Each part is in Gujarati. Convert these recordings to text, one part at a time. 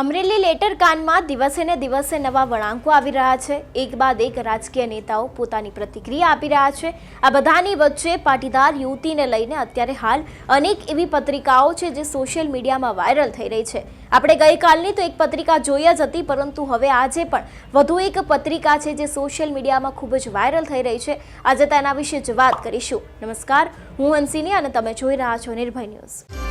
અમરેલી લેટર કાંડમાં દિવસે ને દિવસે નવા વળાંકો આવી રહ્યા છે. એક બાદ એક રાજકીય નેતાઓ પોતાની પ્રતિક્રિયા આપી રહ્યા છે. આ બધાની વચ્ચે પાટીદાર યુવતીને લઈને અત્યારે હાલ અનેક એવી પત્રિકાઓ છે જે સોશિયલ મીડિયામાં વાયરલ થઈ રહી છે. આપણે ગઈકાલની તો એક પત્રિકા જોઈ જ હતી, પરંતુ હવે આજે પણ વધુ એક પત્રિકા છે જે સોશિયલ મીડિયામાં ખૂબ જ વાયરલ થઈ રહી છે. આજે તેના વિશે જ વાત કરીશું. નમસ્કાર, હું હંસિની અને તમે જોઈ રહ્યા છો નિર્ભય ન્યૂઝ.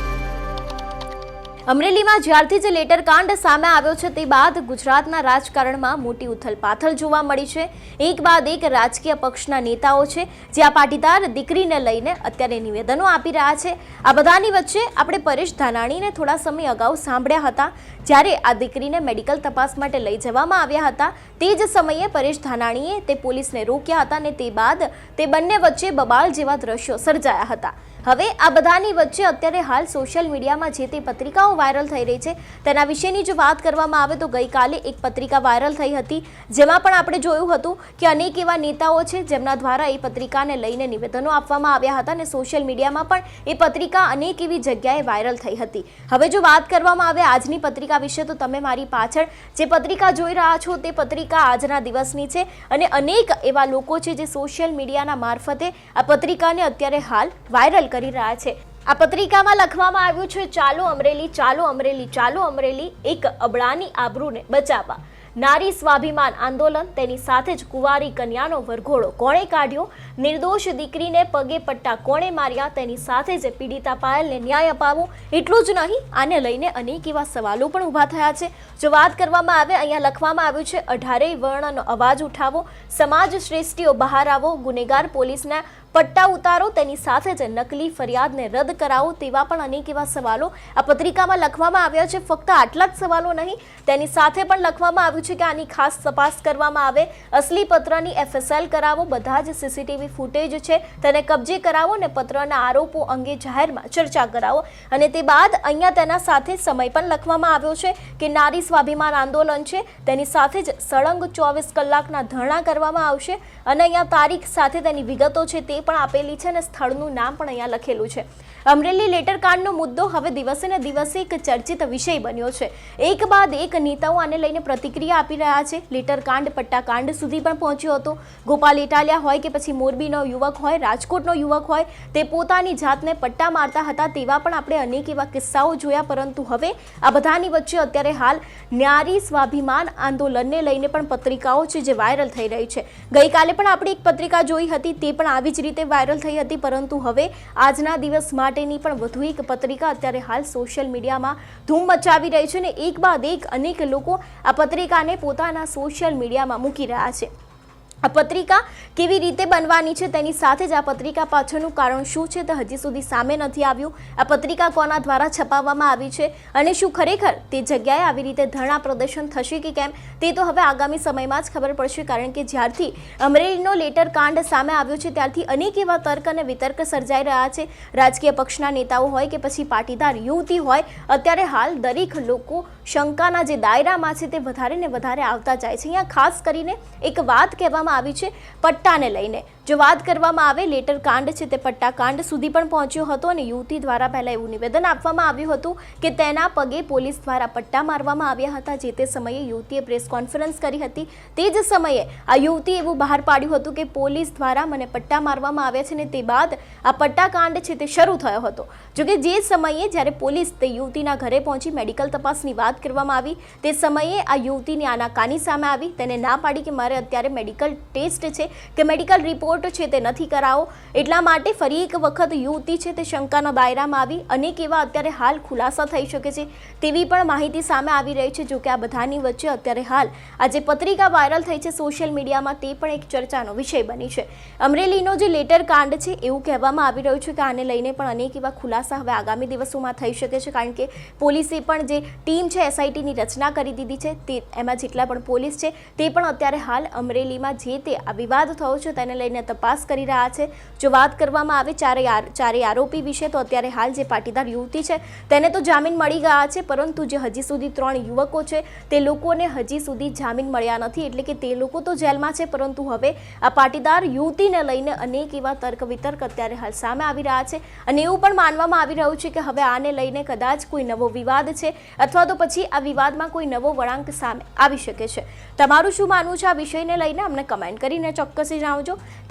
અમરેલીમાં જ્યારથી જે લેટર કાંડ સામે આવ્યો છે, તે બાદ ગુજરાતના રાજકારણમાં મોટી ઉથલપાથલ જોવા મળી છે. એક બાદ એક રાજકીય પક્ષના નેતાઓ છે, જે આ પાટીદાર દીકરીને લઈને અત્યારે નિવેદનો આપી રહ્યા છે. આ બધાની વચ્ચે આપણે પરેશ ધાનાણીને થોડા સમય અગાઉ સાંભળ્યા હતા. જ્યારે આ દીકરીને મેડિકલ તપાસ માટે લઈ જવામાં આવ્યા હતા, તે જ સમયે પરેશ ધાનાણીએ તે પોલીસને રોક્યા હતા અને તે બાદ તે બંને વચ્ચે બબાલ જેવા દ્રશ્યો સર્જાયા હતા. હવે આ બધાની વચ્ચે અત્યારે હાલ સોશિયલ મીડિયામાં જે તે પત્રિકાઓ વાયરલ થઈ રહી છે, તેના વિશેની જો વાત કરવામાં આવે તો ગઈકાલે એક પત્રિકા વાયરલ થઈ હતી, જેમાં પણ આપણે જોયું હતું કે અનેક એવા નેતાઓ છે, જેમના દ્વારા એ પત્રિકાને લઈને નિવેદનો આપવામાં આવ્યા હતા અને સોશિયલ મીડિયામાં પણ એ પત્રિકા અનેક એવી જગ્યાએ વાયરલ થઈ હતી. હવે જો વાત કરવામાં આવે આજની પત્રિકા વિશે, તો તમે મારી પાછળ જે પત્રિકા જોઈ રહ્યા છો, તે પત્રિકા આજના દિવસની છે અને અનેક એવા લોકો છે, જે સોશિયલ મીડિયાના મારફતે આ પત્રિકાને અત્યારે હાલ વાયરલ કરી રહ્યા છે. આ પત્રિકામાં લખવામાં આવ્યું છે, ચાલો અમરેલી ચાલો અમરેલી ચાલો અમરેલી, એક અબળાની આબરૂને બચાવવા. નારી સ્વાભિમાન આંદોલન, તેની સાથે જ કુંવારી કન્યાનો વરઘોડો. કોણે કાઢ્યો? નિર્દોષ દીકરીને પગે પટ્ટા કોણે માર્યા? તેની સાથે જ પીડિતા પાયલને ન્યાય અપાવો? એટલું જ નહીં, આને લઈને અનેક એવા સવાલો પણ ઊભા થયા છે. જો વાત કરવામાં આવે, અહીંયા લખવામાં આવ્યું છે, અઢારેય વર્ણનો અવાજ ઉઠાવો. સમાજ શ્રેષ્ઠીઓ બહાર આવો. ગુનેગાર પોલીસના પટ્ટા ઉતારો, તેની સાથે જ નકલી ફરિયાદને રદ કરાવો તેવા પણ અનેક એવા સવાલો આ પત્રિકામાં લખવામાં આવ્યા છે. ફક્ત આટલા જ સવાલો નહીં, તેની સાથે પણ લખવામાં આવ્યું છે કે આની ખાસ તપાસ કરવામાં આવે. અસલી પત્રની એફએસએલ કરાવો, બધા જ સીસીટીવી ફૂટેજ છે. તેને કબજે કરાવો અને પત્રના આરોપો અંગે જાહેરમાં ચર્ચા કરાવો. અને તે બાદ અહીંયા તેના સાથે સમય પણ લખવામાં આવ્યો છે કે નારી સ્વાભિમાન આંદોલન છે. તેની સાથે જ સળંગ ચોવીસ કલાકના ધરણા કરવામાં આવશે. અને અહીંયા તારીખ સાથે તેની વિગતો છે તે પણ આપેલી છે અને સ્થળનું નામ પણ અહીંયા લખેલું છે. અમરેલી લેટર કાંડનો મુદ્દો હવે દિવસે ને દિવસે એક ચર્ચિત વિષય બન્યો છે. એક બાદ એક નેતાઓ આને લઈને પ્રતિક્રિયા આપી રહ્યા છે. લેટર કાંડ, પટ્ટાકાંડ સુધી પણ પહોંચ્યો હતો. ગોપાલ ઇટાલિયા હોય કે પછી મોરબીનો યુવક હોય, રાજકોટનો યુવક હોય, તે પોતાની જાતને પટ્ટા મારતા હતા તેવા પણ આપણે અનેક એવા કિસ્સાઓ જોયા, પરંતુ હવે આ બધાની વચ્ચે અત્યારે હાલ ન્યારી સ્વાભિમાન આંદોલનને લઈને પણ પત્રિકાઓ છે જે વાયરલ થઈ રહી છે. ગઈકાલે પણ આપણે એક પત્રિકા જોઈ હતી, તે પણ આવી જ રીતે વાયરલ થઈ હતી, પરંતુ હવે આજના દિવસ માટેની પણ વધુ એક પત્રિકા અત્યારે હાલ સોશિયલ મીડિયામાં ધૂમ મચાવી રહી છે અને એક બાદ એક અનેક લોકો આ પત્રિકાને પોતાના સોશિયલ મીડિયામાં મૂકી રહ્યા છે. આ પત્રિકા કેવી રીતે બનવાની છે તેની સાથે જ આ પત્રિકા પાછળનું કારણ શું છે તે હજી સુધી સામે નથી આવ્યું. આ પત્રિકા કોના દ્વારા છપાવવામાં આવી છે અને શું ખરેખર તે જગ્યાએ આવી રીતે ધરણા પ્રદર્શન થશે કે કેમ તે તો હવે આગામી સમયમાં જ ખબર પડશે કારણ કે જ્યારથી અમરેલીનો લેટર કાંડ સામે આવ્યો છે ત્યારથી અનેક એવા તર્ક અને વિતર્ક સર્જાઈ રહ્યા છે. રાજકીય પક્ષના નેતાઓ હોય કે પછી પાટીદાર યુવતી હોય, અત્યારે હાલ દરેક લોકો શંકાના જે દાયરામાં છે તે વધારે ને વધારે આવતા જાય છે. અહીંયા ખાસ કરીને એક વાત કહેવામાં આવી છે પટ્ટાને લઈને. જો વાત કરવામાં આવે, લેટર કાંડ છે તે પટ્ટા કાંડ સુધી પણ પહોંચ્યો હતો અને યુવતી દ્વારા પહેલાં એવું નિવેદન આપવામાં આવ્યું હતું કે તેના પગે પોલીસ દ્વારા પટ્ટા મારવામાં આવ્યા હતા. જે તે સમયે યુવતીએ પ્રેસ કોન્ફરન્સ કરી હતી. તે જ સમયે આ યુવતીએ એવું બહાર પાડ્યું હતું કે પોલીસ દ્વારા મને પટ્ટા મારવામાં આવ્યા છે ને તે બાદ આ પટ્ટા કાંડ છે તે શરૂ થયો હતો. જોકે જે સમયે જ્યારે પોલીસ તે યુવતીના ઘરે પહોંચી મેડિકલ તપાસની વાત કરવામાં આવી, તે સમયે આ યુવતીની આનાકાની સામે આવી. તેને ના પાડી કે મારે અત્યારે મેડિકલ ટેસ્ટ છે, કે મેડિકલ રિપોર્ટ છે તે નથી કરાવો. એટલા માટે ફરી એક વખત યુવતી છે તે શંકાના દાયરામાં આવી. અનેક એવા અત્યારે હાલ ખુલાસા થઈ શકે છે તેવી પણ માહિતી સામે આવી રહી છે જોકે આ બધાની વચ્ચે અત્યારે હાલ આ જે પત્રિકા વાયરલ થઈ છે સોશિયલ મીડિયામાં તે પણ એક ચર્ચાનો વિષય બની છે. અમરેલીનો જે લેટર કાંડ છે એવું કહેવામાં આવી રહ્યું છે કે આને લઈને પણ અનેક એવા ખુલાસા હવે આગામી દિવસોમાં થઈ શકે છે કારણ કે પોલીસે પણ જે ટીમ છે એસઆઈટીની રચના કરી દીધી છે તે એમાં જેટલા પણ પોલીસ છે તે પણ અત્યારે હાલ અમરેલીમાં જે તે આ વિવાદ થયો છે તેને લઈને તપાસ કરી રહ્યા છે. જો વાત કરવામાં આવે ચારે ચારેય આરોપી વિશે, તો અત્યારે હાલ જે પાટીદાર યુવતી છે, તેને તો જામીન મળી ગયા છે, પરંતુ જે હજી સુધી ત્રણ યુવકો છે, તે લોકોને હજી સુધી જામીન મળ્યા નથી. એટલે કે તે લોકો તો જેલમાં છે, પરંતુ હવે આ પાટીદાર યુવતીને લઈને અનેક એવા તર્ક વિતર્ક અત્યારે હાલ સામે આવી રહ્યા છે. અને એવું પણ માનવામાં આવી રહ્યું છે કે હવે આને લઈને કદાચ કોઈ નવો વિવાદ છે, અથવા તો પછી આ વિવાદમાં કોઈ નવો વળાંક સામે આવી શકે છે. તમારું શું માનવું છે? આ વિષયને લઈને અમને કમેન્ટ કરીને ચોક્કસ જણાવજો.